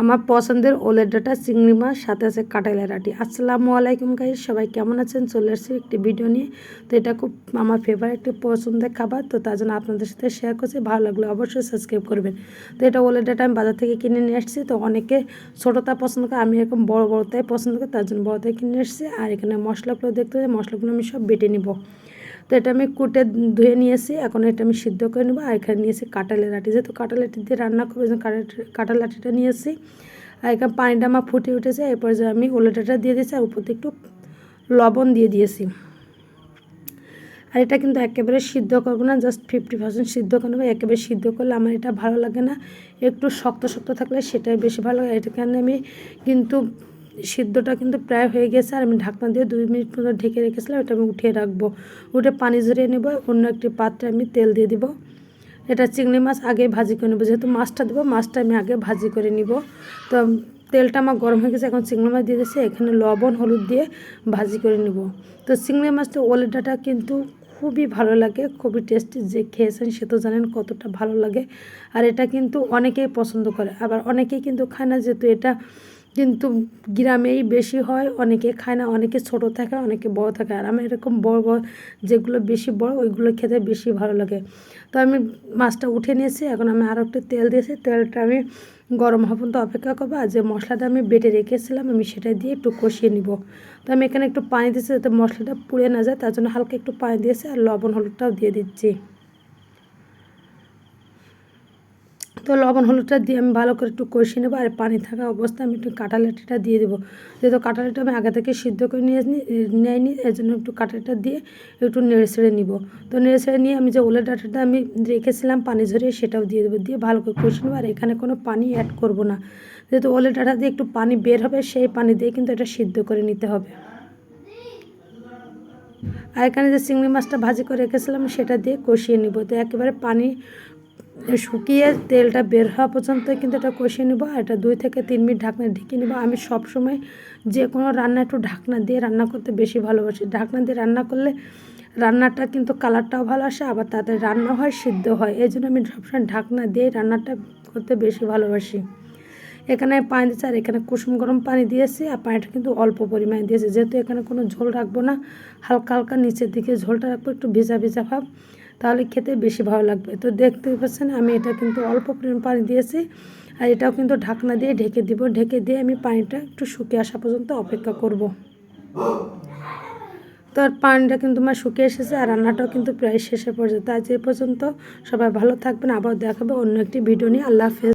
আমার পছন্দের ওলের ডাটা চিংড়ি মাছ, সাথে আছে কাটাইলের আটি। আসসালামু আলাইকুম গাই সবাই কেমন আছেন? চলে আসছি একটি ভিডিও নিয়ে। তো এটা খুব আমার ফেভারিট একটি পছন্দের খাবার, তো তার জন্য আপনাদের সাথে শেয়ার করছি। ভালো লাগলে অবশ্যই সাবস্ক্রাইব করবেন। তো এটা ওলের ডাটা আমি বাজার থেকে কিনে নিয়ে আসছি। তো অনেকে ছোটোটা পছন্দ করে, আমি এরকম বড় বড়টাই পছন্দ করি, তার জন্য বড়টাই কিনে এসেছি আর এখানে মশলাগুলো দেখতে মশলাগুলো আমি সব বেটে নিব। তো এটা আমি কুটে ধুয়ে নিয়েছি, এখন এটা আমি সিদ্ধ করে নেব, আর এখানে নিয়েছি কাঁটালের আটি যেহেতু কাঁটালের আটি দিয়ে রান্না করব কাঁটাল আটিটা নিয়েছি। আর এখানে পানিটা আমার ফুটে উঠেছে, এরপর যে আমি ওলেটাটা দিয়ে দিয়েছি, আর উপর একটু লবণ দিয়ে দিয়েছি। আর এটা কিন্তু একেবারে সিদ্ধ করব না জাস্ট ফিফটি পার্সেন্ট সিদ্ধ করে নেব, একেবারে সিদ্ধ করলে আমার এটা ভালো লাগে না। একটু শক্ত শক্ত থাকলে সেটাই বেশি ভালো লাগে এটাখানে আমি কিন্তু সিদ্ধটা কিন্তু প্রায় হয়ে গেছে আর আমি ঢাকনা দিয়ে দুই মিনিট মতো ঢেকে রেখেছিলাম ওটা আমি উঠিয়ে রাখব। উঠে পানি ঝরিয়ে নেব, অন্য একটি পাত্রে আমি তেল দিয়ে দিব। এটা চিংড়ি মাছ আগে ভাজি করে নেব, যেহেতু মাছটা দেবো, মাছটা আমি আগে ভাজি করে নিব। তো তেলটা আমার গরম হয়ে গেছে, এখন চিংড়ি মাছ দিয়ে দিয়েছি, এখানে লবণ, হলুদ দিয়ে ভাজি করে নেব। তো চিংড়ি মাছটা ওলেটাটা কিন্তু খুবই ভালো লাগে, খুবই টেস্টি, যে খেয়েছেন সে তো জানেন কতটা ভালো লাগে। আর এটা কিন্তু অনেকেই পছন্দ করে, আবার অনেকেই কিন্তু খায় না, যেহেতু এটা কিন্তু গ্রামেই বেশি হয়, অনেকে খায় না, অনেকে ছোট থাকে, অনেকে বড় থাকে। আর আমার এরকম বড় বড় যেগুলো বেশি বড়, ওইগুলো খেতে বেশি ভালো লাগে। তো আমি মাছটা উঠে নিয়েছি, এখন আমি আরও একটু তেল দিয়েছি, তেলটা আমি গরম হওয়া পর্যন্ত অপেক্ষা করব। আর যে মশলাটা আমি বেটে রেখেছিলাম, আমি সেটা দিয়ে একটু কষিয়ে নিব। তো আমি এখানে একটু পানি দিয়েছি যাতে মশলাটা পুড়ে না যায়, তার জন্য হালকা একটু পানি দিয়েছি আর লবণ, হলুদটাও দিয়ে দিচ্ছি। তো লবণ হলুদটা দিয়ে আমি ভালো করে একটু কষিয়ে নেব আর পানি থাকা অবস্থায় আমি একটু কাঁটালেটিটা দিয়ে দেবো। যেহেতু কাঁটালেটা আমি আগে থেকে সিদ্ধ করে নিয়ে নেয়নি, এর জন্য একটু কাঁটালেটা দিয়ে একটু নেড়ে ছেড়ে নিব। তো নেড়ে ছেড়ে নিয়ে আমি যে ওলের ডাটাটা আমি রেখেছিলাম পানি ঝরিয়ে সেটাও দিয়ে দেবো, দিয়ে ভালো করে কষিয়ে নেব আর এখানে কোনো পানি অ্যাড করব না। যেহেতু ওলের ডাটা দিয়ে একটু পানি বের হবে সেই পানি দিয়ে কিন্তু এটা সিদ্ধ করে নিতে হবে। আর এখানে যে চিংড়ি মাছটা ভাজি করে রেখেছিলাম সেটা দিয়ে কষিয়ে নিব। তো একেবারে পানি শুকিয়ে তেলটা বের হওয়া পর্যন্ত কিন্তু এটা কষিয়ে নেব আর এটা দুই থেকে তিন মিনিট ঢাকনা ঢেকে নেব। আমি সব সময় যে কোনো রান্না একটু ঢাকনা দিয়ে রান্না করতে বেশি ভালোবাসি। ঢাকনা দিয়ে রান্না করলে রান্নাটা কিন্তু কালারটাও ভালো আসে, আবার তাতে রান্না হয়, সিদ্ধ হয়। এই জন্য আমি সবসময় ঢাকনা দিয়ে রান্নাটা করতে বেশি ভালোবাসি। এখানে পানি দিয়েছি আর এখানে কুসুম গরম পানি দিয়েছি আর পানিটা কিন্তু অল্প পরিমাণে দিয়েছি। যেহেতু এখানে কোনো ঝোল রাখব না, হালকা হালকা নিচের দিকে ঝোলটা রাখব, একটু ভেজা ভেজা ভাব। তাহলে খেতে বেশি ভালো লাগবে। তো দেখতে পাচ্ছেন, আমি এটা কিন্তু অল্প পরিমাণ পানি দিয়েছি আর এটাও কিন্তু ঢাকনা দিয়ে ঢেকে দিব। ঢেকে দিয়ে আমি পানিটা একটু শুকিয়ে আসা পর্যন্ত অপেক্ষা করব। তো আর পানিটা কিন্তু আমার শুকিয়ে এসেছে আর রান্নাটাও কিন্তু প্রায় শেষে পর্যন্ত আজ এ পর্যন্ত সবাই ভালো থাকবেন। আবার দেখাবে অন্য একটি ভিডিও নিয়ে। আল্লাহ হাফেজ।